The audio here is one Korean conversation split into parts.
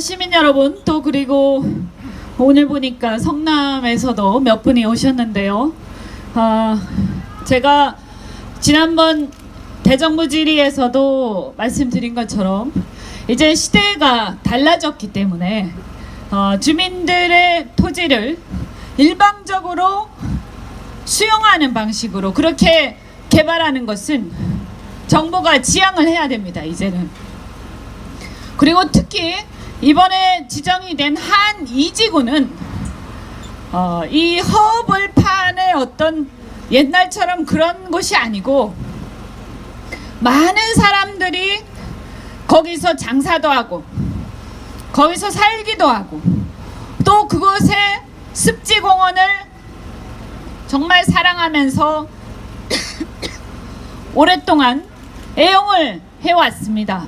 시민 여러분, 또 그리고 오늘 보니까 성남에서도 몇 분이 오셨는데요. 아, 제가 지난번 대정부 질의에서도 말씀드린 것처럼 이제 시대가 달라졌기 때문에 어, 주민들의 토지를 일방적으로 수용하는 방식으로 그렇게 개발하는 것은 정부가 지양을 해야 됩니다. 이제는. 그리고 특히 이번에 지정이 된 한 이지구는 어, 이 허벌판의 어떤 옛날처럼 그런 곳이 아니고 많은 사람들이 거기서 장사도 하고 거기서 살기도 하고 또 그곳에 습지 공원을 정말 사랑하면서 오랫동안 애용을 해왔습니다.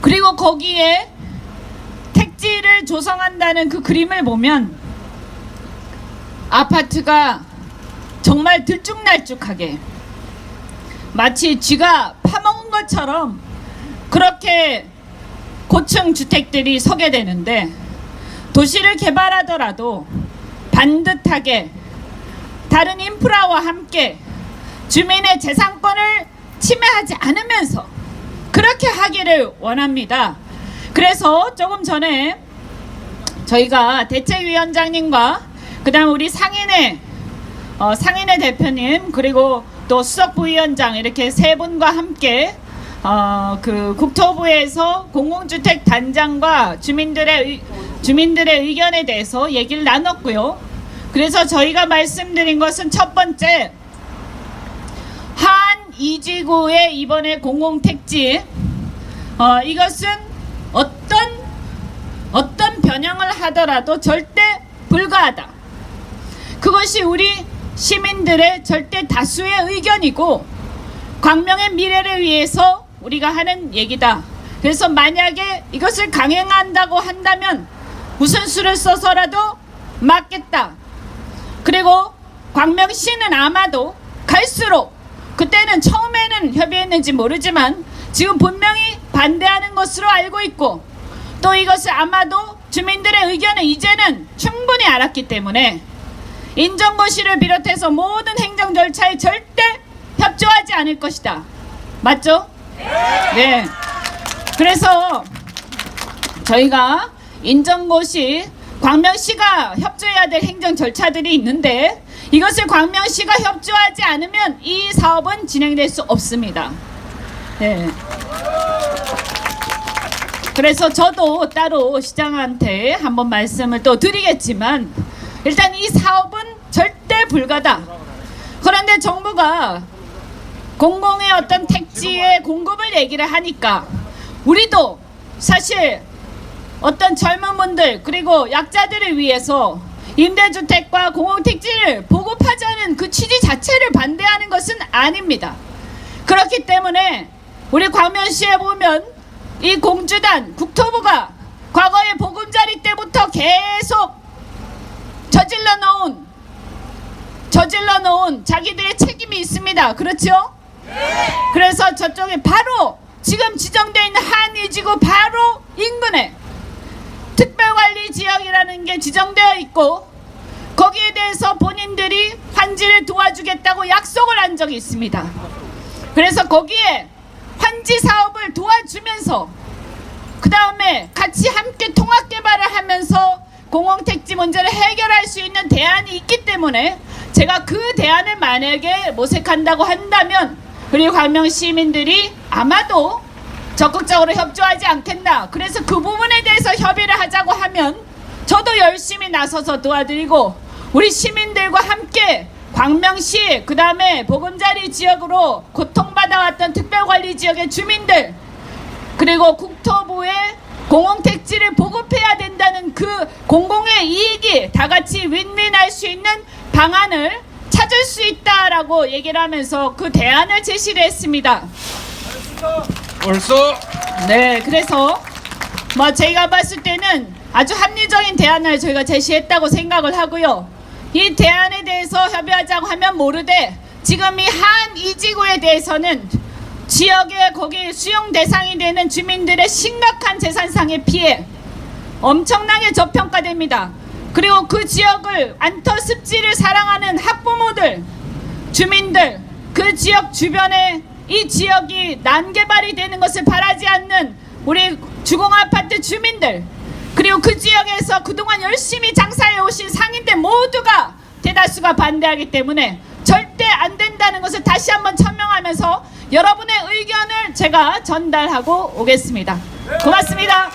그리고 거기에 택지를 조성한다는 그 그림을 보면 아파트가 정말 들쭉날쭉하게 마치 쥐가 파먹은 것처럼 그렇게 고층 주택들이 서게 되는데 도시를 개발하더라도 반듯하게 다른 인프라와 함께 주민의 재산권을 침해하지 않으면서 그렇게 하기를 원합니다. 그래서 조금 전에 저희가 대책위원장님과 그다음 우리 상인회 어, 상인회 대표님 그리고 또 수석 부위원장 이렇게 세 분과 함께 어, 그 국토부에서 공공주택 단장과 주민들의 의, 주민들의 의견에 대해서 얘기를 나눴고요. 그래서 저희가 말씀드린 것은 첫 번째 한 이지구의 이번에 공공택지 어, 이것은 어떤 변형을 하더라도 절대 불가하다. 그것이 우리 시민들의 절대 다수의 의견이고 광명의 미래를 위해서 우리가 하는 얘기다. 그래서 만약에 이것을 강행한다고 한다면 무슨 수를 써서라도 막겠다. 그리고 광명시는 아마도 갈수록 그때는 처음에는 협의했는지 모르지만 지금 분명히 반대하는 것으로 알고 있고 또 이것을 아마도 주민들의 의견을 이제는 충분히 알았기 때문에 인정고시를 비롯해서 모든 행정 절차에 절대 협조하지 않을 것이다. 맞죠? 네. 그래서 저희가 인정고시 광명시가 협조해야 될 행정 절차들이 있는데 이것을 광명시가 협조하지 않으면 이 사업은 진행될 수 없습니다. 네. 그래서 저도 따로 시장한테 한번 말씀을 또 드리겠지만 일단 이 사업은 절대 불가다. 그런데 정부가 공공의 어떤 택지의 공급을 얘기를 하니까 우리도 사실 어떤 젊은 분들 그리고 약자들을 위해서 임대주택과 공공택지를 보급하자는 그 취지 자체를 반대하는 것은 아닙니다. 그렇기 때문에 우리 광명시에 보면 이 공주단 국토부가 과거에 보금자리 때부터 계속 저질러 놓은 저질러 놓은 자기들의 책임이 있습니다. 그렇죠? 그래서 저쪽에 바로 지금 지정되어 있는 한이지구 바로 인근에 특별관리 지역이라는 게 지정되어 있고 거기에 대해서 본인들이 환지를 도와주겠다고 약속을 한 적이 있습니다. 그래서 거기에 환지 사업을 도와주면서 그 다음에 같이 함께 통합 개발을 하면서 공공택지 문제를 해결할 수 있는 대안이 있기 때문에 제가 그 대안을 만약에 모색한다고 한다면 우리 광명 시민들이 아마도 적극적으로 협조하지 않겠나. 그래서 그 부분에 대해서 협의를 하자고 하면 저도 열심히 나서서 도와드리고 우리 시민들과 함께 광명시 그 다음에 보금자리 지역으로 고통받아왔던 특별관리 지역의 주민들 그리고 국토부의 공공택지를 보급해야 된다는 그 공공의 이익이 다 같이 윈윈할 수 있는 방안을 찾을 수 있다라고 얘기를 하면서 그 대안을 제시를 했습니다. 옳소 네, 그래서 뭐 제가 봤을 때는 아주 합리적인 대안을 저희가 제시했다고 생각을 하고요. 이 대안에 대해서 협의하자고 하면 모르되 지금 이 한 이지구에 대해서는 지역에 거기 수용 대상이 되는 주민들의 심각한 재산상의 피해 엄청나게 저평가됩니다. 그리고 그 지역을 안터 습지를 사랑하는 학부모들, 주민들, 그 지역 주변에 이 지역이 난개발이 되는 것을 바라지 않는 우리 주공 아파트 주민들, 그리고 그 지역에서 그동안 열심히 장사해 오신 상인들 모두가 대다수가 반대하기 때문에 절대 안 된다는 것을 다시 한번 천명하면서 여러분의 의견을 제가 전달하고 오겠습니다. 고맙습니다.